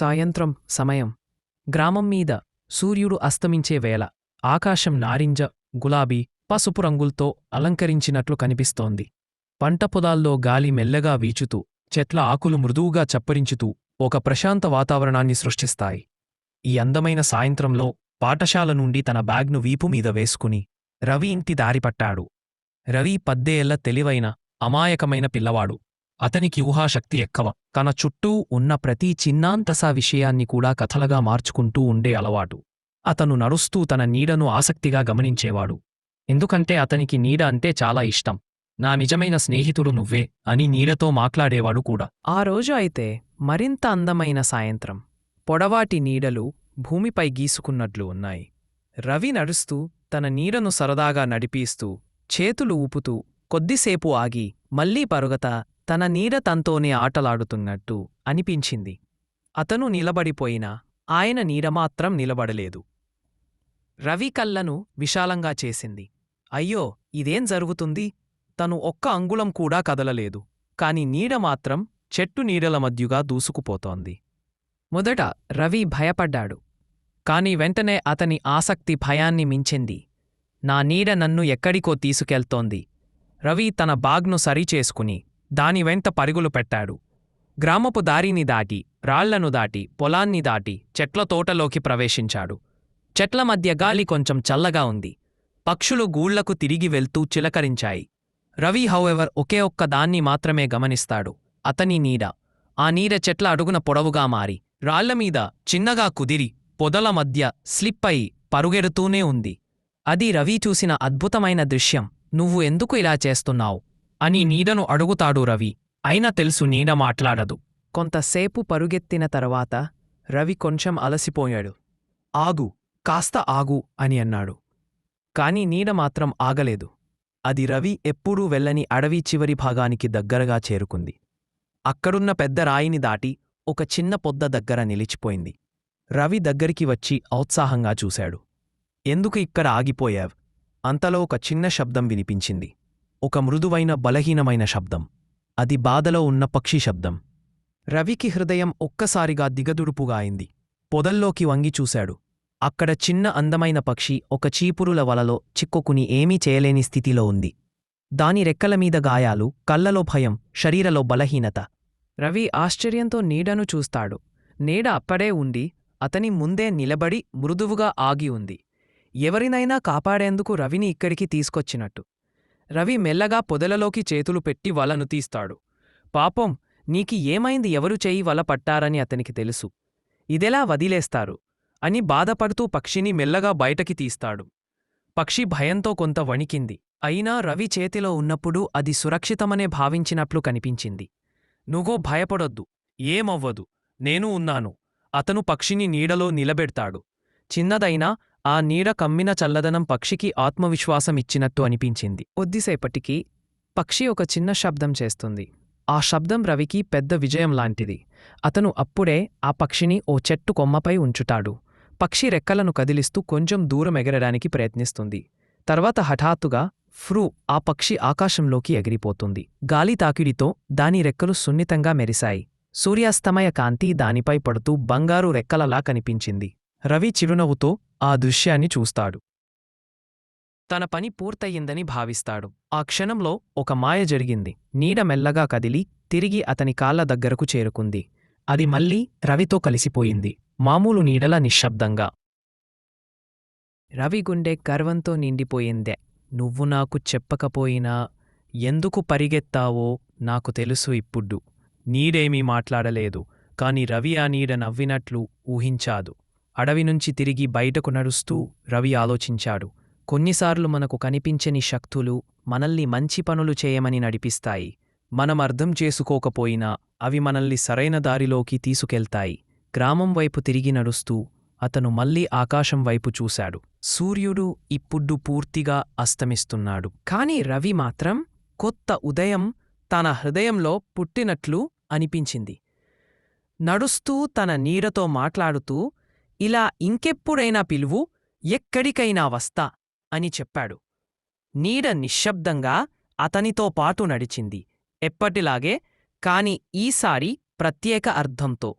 సాయంత్రం సమయం. గ్రామం మీద సూర్యుడు అస్తమించే వేళ ఆకాశం నారింజ గులాబీ పసుపు రంగుల్తో అలంకరించినట్లు కనిపిస్తోంది. పంట పొలాల్లో గాలి మెల్లగా వీచుతూ చెట్ల ఆకులు మృదువుగా చప్పరించుతూ ఒక ప్రశాంత వాతావరణాన్ని సృష్టిస్తాయి. ఈ అందమైన సాయంత్రంలో పాఠశాల నుండి తన బ్యాగ్ను వీపు మీద వేసుకుని రవి ఇంటి దారిపట్టాడు. రవి పద్దేళ్ళ తెలివైన అమాయకమైన పిల్లవాడు. అతనికి ఊహాశక్తి ఎక్కువ. తన చుట్టూ ఉన్న ప్రతి చిన్నాంతసా విషయాన్ని కూడా కథలుగా మార్చుకుంటూ ఉండే అలవాటు. అతను నడుస్తూ తన నీడను ఆసక్తిగా గమనించేవాడు. ఎందుకంటే అతనికి నీడ అంటే చాలా ఇష్టం. నా నిజమైన స్నేహితుడు నువ్వే అని నీడతో మాట్లాడేవాడు కూడా. ఆ రోజు అయితే మరింత అందమైన సాయంత్రం. పొడవాటి నీడలు భూమిపై గీసుకున్నట్లు ఉన్నాయి. రవి నడుస్తూ తన నీడను సరదాగా నడిపిస్తూ చేతులు ఊపుతూ కొద్దిసేపు ఆగి మళ్ళీ పరుగత తన నీడ తనతోనే ఆటలాడుతున్నట్టు అనిపించింది. అతను నిలబడిపోయినా ఆయన నీడ మాత్రం నిలబడలేదు. రవి కళ్ళను విశాలంగా చేసింది. అయ్యో ఇదేం జరుగుతుంది? తను ఒక్క అంగుళం కూడా కదలలేదు. కాని నీడ మాత్రం చెట్టు నీడల మధ్యుగా దూసుకుపోతోంది. మొదట రవి భయపడ్డాడు. కాని వెంటనే అతని ఆసక్తి భయాన్ని మించింది. నా నీడ నన్ను ఎక్కడికో తీసుకెళ్తోంది. రవి తన బాగ్ను సరిచేసుకుని దాని వెంట పరుగులు పెట్టాడు. గ్రామపు దారిని దాటి రాళ్ళను దాటి పొలాన్ని దాటి చెట్ల తోటలోకి ప్రవేశించాడు. చెట్ల మధ్య గాలి కొంచెం చల్లగా ఉంది. పక్షులు గూళ్ళకు తిరిగి వెళ్తూ చిలకరించాయి. రవి హౌఎవర్ ఒకే ఒక్క దాన్ని మాత్రమే గమనిస్తాడు. అతని నీడ. ఆ నీడ చెట్ల అడుగున పొడవుగా మారి రాళ్ళమీద చిన్నగా కుదిరి పొదల మధ్య స్లిప్ అయి పరుగెడుతూనే ఉంది. అది రవి చూసిన అద్భుతమైన దృశ్యం. నువ్వు ఎందుకు ఇలా చేస్తున్నావు? అని నీడను అడుగుతాడు రవి. అయినా తెలుసు నీడ మాట్లాడదు. కొంతసేపు పరుగెత్తిన తర్వాత రవి కొంచెం అలసిపోయాడు. ఆగు కాస్త ఆగు అని అన్నాడు. కాని నీడ మాత్రం ఆగలేదు. అది రవి ఎప్పుడూ వెళ్ళని అడవి చివరి భాగానికి దగ్గరగా చేరుకుంది. అక్కడున్న పెద్ద రాయిని దాటి ఒక చిన్న పొద్ద దగ్గర నిలిచిపోయింది. రవి దగ్గరికి వచ్చి ఔత్సాహంగా చూశాడు. ఎందుకు ఇక్కడ ఆగిపోయావ్? అంతలో ఒక చిన్న శబ్దం వినిపించింది. ఒక మృదువైన బలహీనమైన శబ్దం. అది బాధలో ఉన్న పక్షి శబ్దం. రవికి హృదయం ఒక్కసారిగా దిగదుడుపుగా అయింది. పొదల్లోకి వంగి చూశాడు. అక్కడ చిన్న అందమైన పక్షి ఒక చీపురుల వలలో చిక్కుకుని ఏమీ చేయలేని స్థితిలో ఉంది. దాని రెక్కలమీద గాయాలు కళ్ళలో భయం శరీరలో బలహీనత. రవి ఆశ్చర్యంతో నీడను చూస్తాడు. నీడ అప్పడే ఉండి అతని ముందే నిలబడి మృదువుగా ఆగి ఉంది. ఎవరినైనా కాపాడేందుకు రవిని ఇక్కడికి తీసుకొచ్చినట్టు. రవి మెల్లగా పొదలలోకి చేతులు పెట్టి వలను తీస్తాడు. పాపం నీకి ఏమైంది? ఎవరు చెయ్యి వల పట్టారని అతనికి తెలుసు. ఇదెలా వదిలేస్తారు? అని బాధపడుతూ పక్షిని మెల్లగా బయటకి తీస్తాడు. పక్షి భయంతో కొంత వణికింది. అయినా రవి చేతిలో ఉన్నప్పుడు అది సురక్షితమనే భావించినట్లు కనిపించింది. నువ్వో భయపడొద్దు. ఏమవ్వదు. నేను ఉన్నాను. అతను పక్షిని నీడలో నిలబెడతాడు. చిన్నదైనా ఆ నీడ కమ్మిన చల్లదనం పక్షికి ఆత్మవిశ్వాసమిచ్చినట్టు అనిపించింది. కొద్దిసేపటికి పక్షి ఒక చిన్న శబ్దం చేస్తుంది. ఆ శబ్దం రవికి పెద్ద విజయం లాంటిది. అతను అప్పుడే ఆ పక్షిని ఓ చెట్టు కొమ్మపై ఉంచుతాడు. పక్షి రెక్కలను కదిలిస్తూ కొంచెం దూరం ఎగరడానికి ప్రయత్నిస్తుంది. తర్వాత హఠాత్తుగా ఫ్రూ ఆ పక్షి ఆకాశంలోకి ఎగిరిపోతుంది. గాలి తాకిడితో దాని రెక్కలు సున్నితంగా మెరిశాయి. సూర్యాస్తమయ కాంతి దానిపై పడుతూ బంగారు రెక్కలలా కనిపించింది. రవి చిరునవ్వుతో ఆ దృశ్యాన్ని చూస్తాడు. తన పని పూర్తయిందని భావిస్తాడు. ఆ క్షణంలో ఒక మాయ జరిగింది. నీడ మెల్లగా కదిలి తిరిగి అతని కాళ్ళ దగ్గరకు చేరుకుంది. అది మళ్ళీ రవితో కలిసిపోయింది. మామూలు నీడల నిశ్శబ్దంగా. రవి గుండె గర్వంతో నిండిపోయిందే. నువ్వు నాకు చెప్పకపోయినా ఎందుకు పరిగెత్తావో నాకు తెలుసు ఇప్పుడు. నీడేమీ మాట్లాడలేదు. కాని రవి ఆ నీడ నవ్వినట్లు ఊహించాదు. అడవి నుంచి తిరిగి బయటకు నడుస్తూ రవి ఆలోచించాడు. కొన్నిసార్లు మనకు కనిపించని శక్తులు మనల్ని మంచి పనులు చేయమని నడిపిస్తాయి. మనం అర్థం చేసుకోకపోయినా అవి మనల్ని సరైన దారిలోకి తీసుకెళ్తాయి. గ్రామం వైపు తిరిగి నడుస్తూ అతను మళ్ళీ ఆకాశం వైపు చూశాడు. సూర్యుడు ఇప్పుడు పూర్తిగా అస్తమిస్తున్నాడు. కాని రవి మాత్రం కొత్త ఉదయం తన హృదయంలో పుట్టినట్లు అనిపించింది. నడుస్తూ తన నీడతో మాట్లాడుతూ ఇలా ఇంకెప్పుడైనా పిలువు ఎక్కడికైనా వస్తా అని చెప్పాడు. నీడ నిశ్శబ్దంగా అతనితో పాటు నడిచింది. ఎప్పటిలాగే కాని ఈసారి ప్రత్యేక అర్థంతో.